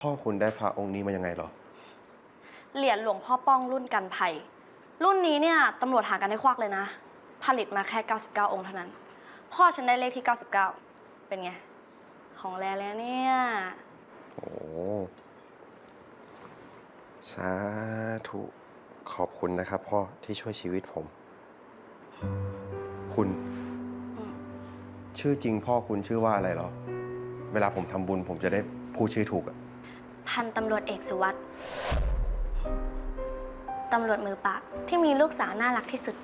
พ่อคุณได้พระองค์นี้มายังไงเหรอ เหรียญหลวงพ่อป้องรุ่นกันภัย รุ่นนี้เนี่ยตำรวจหากันได้ควักเลยนะ ผลิตมาแค่ 99 องค์เท่านั้น พ่อฉันได้เลขที่ 99 เป็นไง ของแรแล้วเนี่ย โอ้สาธุขอบคุณนะครับพ่อที่ช่วยชีวิตผม คุณ อืม ชื่อจริงพ่อคุณชื่อว่าอะไรเหรอ เวลาผมทำบุญผมจะได้พูดชื่อถูกอะ พันตำรวจเอกสุวัสด์ตำรวจมือปราบที่มีลูกสาวน่ารักที่สุด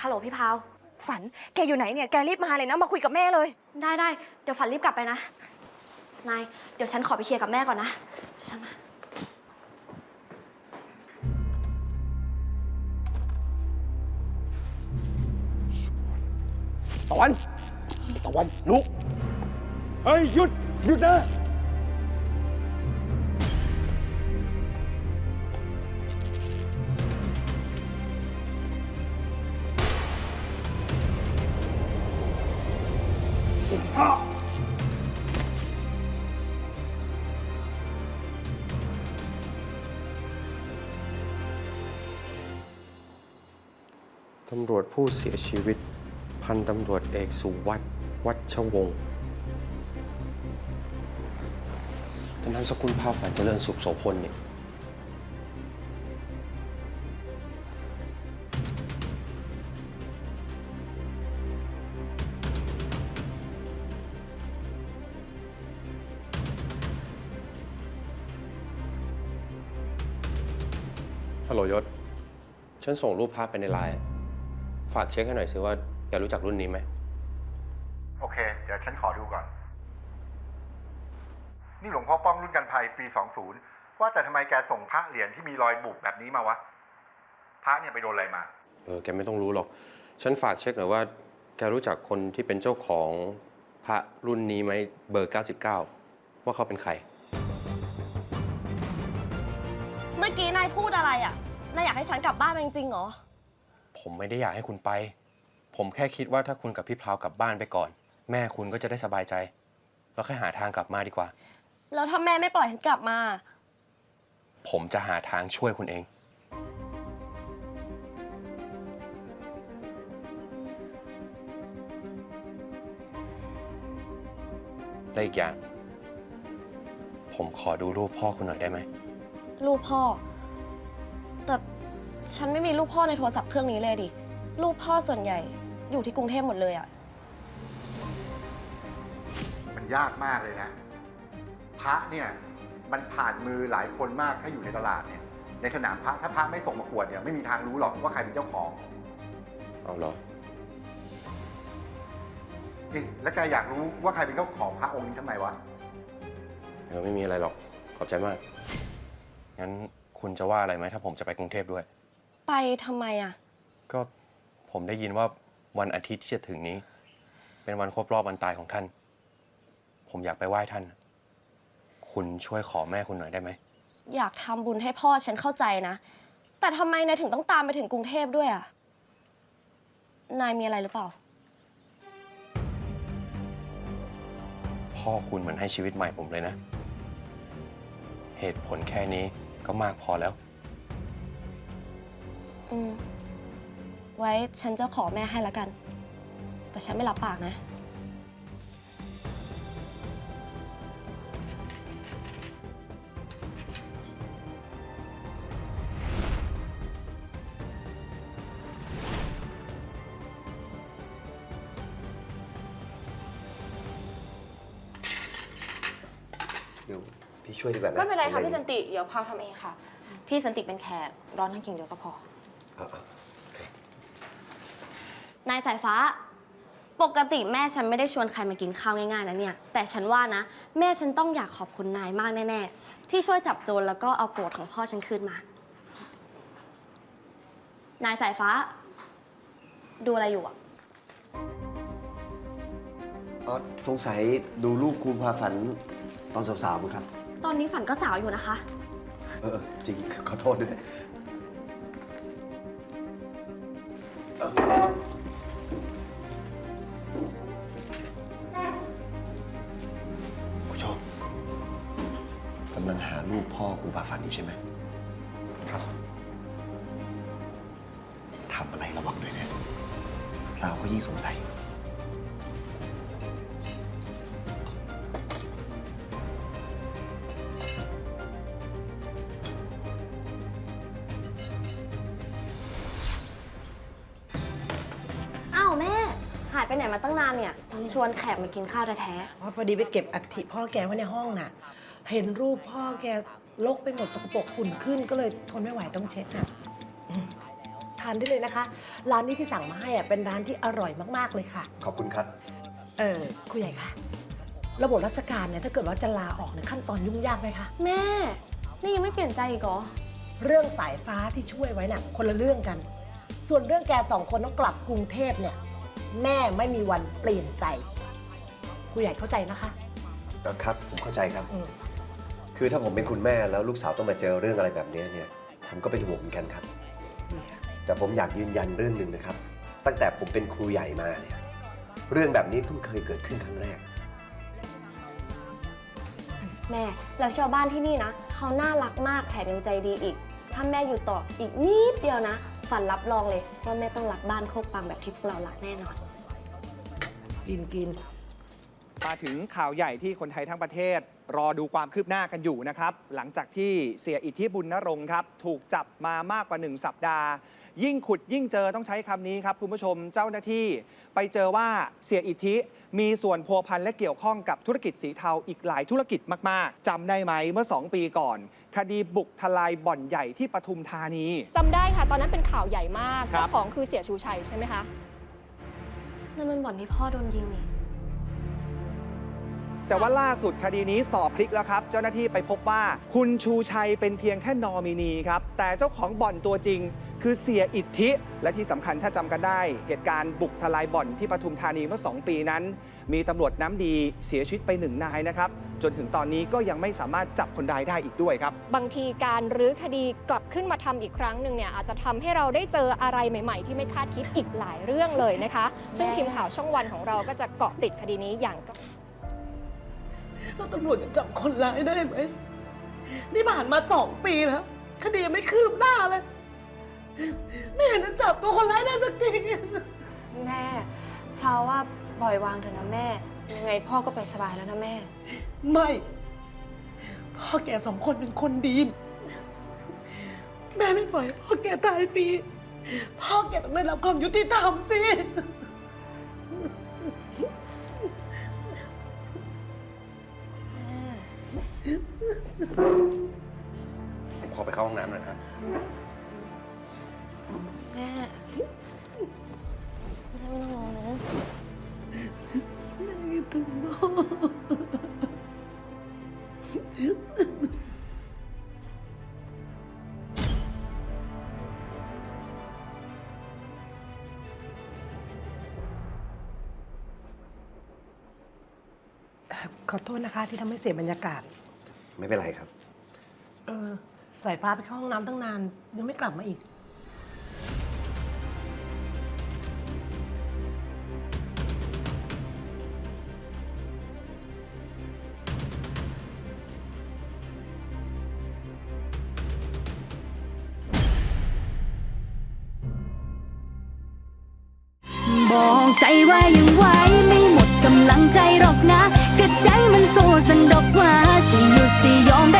ฮัลโหลพี่พาว ฝัน แกอยู่ไหนเนี่ย แกรีบมาเลยนะ มาคุยกับแม่เลย ได้ได้ เดี๋ยวฝันรีบกลับไปนะ นาย เดี๋ยวฉันขอไปเคลียร์กับแม่ก่อนนะเดี๋ยวฉันมา ตะวัน ตะวันลุก เฮ้ย หยุด หยุดนะ ตำรวจผู้เสียชีวิต พันตำรวจเอกสุวัสด์วัชวงศ์แต่นามสกุลพาฝันเจริญสุขโสพลเนี่ยฮัลโหลยศ ฉันส่งรูปภาพไปในไลน์ ฝากเช็คให้หน่อยสิว่า แกรู้จักรุ่นนี้ไหม โอเค เดี๋ยวฉันขอดูก่อน นี่หลวงพ่อป้องรุ่นกันภัยปี 20 ว่าแต่ทำไมแกส่งพระเหรียญที่มีรอยบุบแบบนี้มาวะ พระเนี่ยไปโดนอะไรมา เออ แกไม่ต้องรู้หรอก ฉันฝากเช็คหน่อยว่า แกรู้จักคนที่เป็นเจ้าของพระรุ่นนี้ไหมเบอร์ 99 ว่าเขาเป็นใคร เมื่อกี้นายพูดอะไรอะ นายอยากให้ฉันกลับบ้านไปจริงๆเหรอ ผมไม่ได้อยากให้คุณไป ผมแค่คิดว่าถ้าคุณกับพี่พราวกลับบ้านไปก่อน แม่คุณก็จะได้สบายใจแล้วแค่หาทางกลับมาดีกว่า แล้วถ้าแม่ไม่ปล่อยฉันกลับมา ผมจะหาทางช่วยคุณเอง และอีกอย่าง ผมขอดูรูปพ่อคุณหน่อยได้ไหมลูกพ่อ แต่ฉันไม่มีลูกพ่อในโทรศัพท์เครื่องนี้เลยดิลูกพ่อส่วนใหญ่ อยู่ที่กรุงเทพหมดเลยอะมันยากมากเลยนะ พระเนี่ยมันผ่านมือหลายคนมากถ้าอยู่ในตลาดเนี่ย ในสนามพระถ้าพระไม่ส่งมาอวดเนี่ยไม่มีทางรู้หรอกว่าใครเป็นเจ้าของเอาเหรอนี่แล้วแกอยากรู้ว่าใครเป็นเจ้าของพระองค์นี้ทำไมวะเออไม่มีอะไรหรอกขอบใจมาก งั้นคุณจะว่าอะไรไหมถ้าผมจะไปกรุงเทพด้วย ไปทำไมอะก็ผมได้ยินว่า วันอาทิตย์ที่จะถึงนี้ เป็นวันครบรอบวันตายของท่าน ผมอยากไปไหว้ท่าน คุณช่วยขอแม่คุณหน่อยได้ไหม อยากทำบุญให้พ่อฉันเข้าใจนะ แต่ทำไมนายถึงต้องตามไปถึงกรุงเทพด้วยอะนายมีอะไรหรือเปล่า พ่อคุณเหมือนให้ชีวิตใหม่ผมเลยนะ เหตุผลแค่นี้ก็มากพอแล้ว อืม ไว้ฉันจะขอแม่ให้แล้วกัน แต่ฉันไม่รับปากนะ เดี๋ยวพี่ช่วยดีกว่านะไม่เป็นไรค่ะอะพี่สันติ เดี๋ยวพาวทำเองค่ะ พี่สันติเป็นแขกร้อนทั้งกิ่งเดียวก็พอ เอาเอา นายสายฟ้า ปกติแม่ฉันไม่ได้ชวนใครมากินข้าวง่ายๆนะเนี่ย แต่ฉันว่านะ แม่ฉันต้องอยากขอบคุณนายมากแน่ๆ ที่ช่วยจับโจรแล้วก็เอาโกรธของพ่อฉันคืนมา นายสายฟ้า ดูอะไรอยู่อะอ๋อสงสัยดูรูปครูพาฝันตอนสาวๆมั้งครับ ตอนนี้ฝันก็สาวอยู่นะคะ เออจริงขอโทษด้วย พ่อครูพาฝันนี่ใช่ไหมครับทำอะไรระวังด้วยนะเราก็ยิ่งสงสัย อ้าวแม่ หายไปไหนมาตั้งนานเนี่ย ชวนแขกมากินข้าวแท้เพราะพอดีไปเก็บอัฐิพ่อแกไว้ในห้องน่ะ เห็นรูปพ่อแกลกไปหมดสกปรกฝุ่นขึ้นก็เลยทนไม่ไหวต้องเช็ดน่ะอืมทานได้เลยนะคะ ร้านนี้ที่สั่งมาให้อะเป็นร้านที่อร่อยมากๆเลยค่ะ ขอบคุณครับ เออคุณใหญ่คะระบบราชการเนี่ยถ้าเกิดว่าจะลาออกเนี่ยขั้นตอนยุ่งยากไหมคะๆแม่ นี่ยังไม่เปลี่ยนใจอีกเหรอ เรื่องสายฟ้าที่ช่วยไว้น่ะคนละเรื่องกัน ส่วนเรื่องแกสองคนต้องกลับกรุงเทพเนี่ย แม่ไม่มีวันเปลี่ยนใจคุณใหญ่เข้าใจนะคะ ครับ ผมเข้าใจครับ อืม คือถ้าผมเป็นคุณแม่แล้วลูกสาวต้องมาเจอเรื่องอะไรแบบนี้เนี่ย ผมก็เป็นห่วงเหมือนกันครับดีค่ะแต่ผมอยากยืนยันเรื่องหนึ่งนะครับ ตั้งแต่ผมเป็นครูใหญ่มาเนี่ย เรื่องแบบนี้เพิ่งเคยเกิดขึ้นครั้งแรก แม่แล้วชาวบ้านที่นี่นะ เขาน่ารักมากแถมยังใจดีอีก ถ้าแม่อยู่ต่ออีกนิดเดียวนะ ฝันรับรองเลยว่าแม่ต้องรักบ้านโคกปังแบบที่พวกเรารักแน่นอน กินกิน มาถึงข่าวใหญ่ที่คนไทยทั้งประเทศ รอดูความคืบหน้ากันอยู่นะครับ หลังจากที่เสียอิทธิบุญนรงค์ครับ ถูกจับมามากกว่า 1 สัปดาห์ ยิ่งขุดยิ่งเจอต้องใช้คำนี้ครับ คุณผู้ชมเจ้าหน้าที่ ไปเจอว่าเสียอิทธิมีส่วนพัวพันและเกี่ยวข้องกับธุรกิจสีเทาอีกหลายธุรกิจมาก ๆ จำได้ไหมเมื่อ 2 ปีก่อน คดีบุกทลายบ่อนใหญ่ที่ปทุมธานีจำได้ค่ะ ตอนนั้นเป็นข่าวใหญ่มากครับเจ้าของคือเสียชูชัยใช่ไหมคะนั่นมันบ่อนที่พ่อโดนยิงนี่ แต่ว่าล่าสุดคดีนี้สอบพลิกแล้วครับ เจ้าหน้าที่ไปพบว่าคุณชูชัยเป็นเพียงแค่นอมินีครับ แต่เจ้าของบ่อนตัวจริง คือเสียอิทธิ และที่สำคัญถ้าจำกันได้ เหตุการณ์บุกทลายบ่อนที่ปทุมธานีเมื่อ 2 ปีนั้น มีตำรวจน้ำดีเสียชีวิตไปหนึ่งนายนะครับ จนถึงตอนนี้ก็ยังไม่สามารถจับคนร้ายได้อีกด้วยครับ บางทีการรื้อคดีกลับขึ้นมาทำอีกครั้งหนึ่งเนี่ยอาจจะทำให้เราได้เจออะไรใหม่ ๆ ที่ไม่คาดคิดอีกหลายเรื่องเลยนะคะ ซึ่งทีมข่าวช่องวันของเราก็จะเกาะติดคดีนี้อย่าง แล้วตำรวจจะจับคนร้ายได้ไหม นี่ผ่านมาสองปีแล้วคดียังไม่คืบหน้าเลย ไม่เห็นจะจับตัวคนร้ายได้สักที แม่ เพราะว่าปล่อยวางเถอะนะแม่ ยังไงพ่อก็ไปสบายแล้วนะแม่ ไม่ พ่อแกสองคนเป็นคนดี แม่ไม่ปล่อยให้พ่อแกตายฟรีพ่อแกต้องได้รับความยุติธรรมสิ ผมขอไปเข้าห้องน้ำหน่อยนะครับ แม่แม่ไม่ต้องร้องนะถึงพ่อขอโทษนะคะที่ทำให้เสียบรรยากาศ ไม่เป็นไรครับ เออสายฟ้าไปเข้าห้องน้ำตั้งนาน ยังไม่กลับมาอีก บอกใจว่ายังไหวไม่หมดกำลังใจหรอกนะ กะใจมันสู้สันดอกว่าสิหยุดสิยอมได้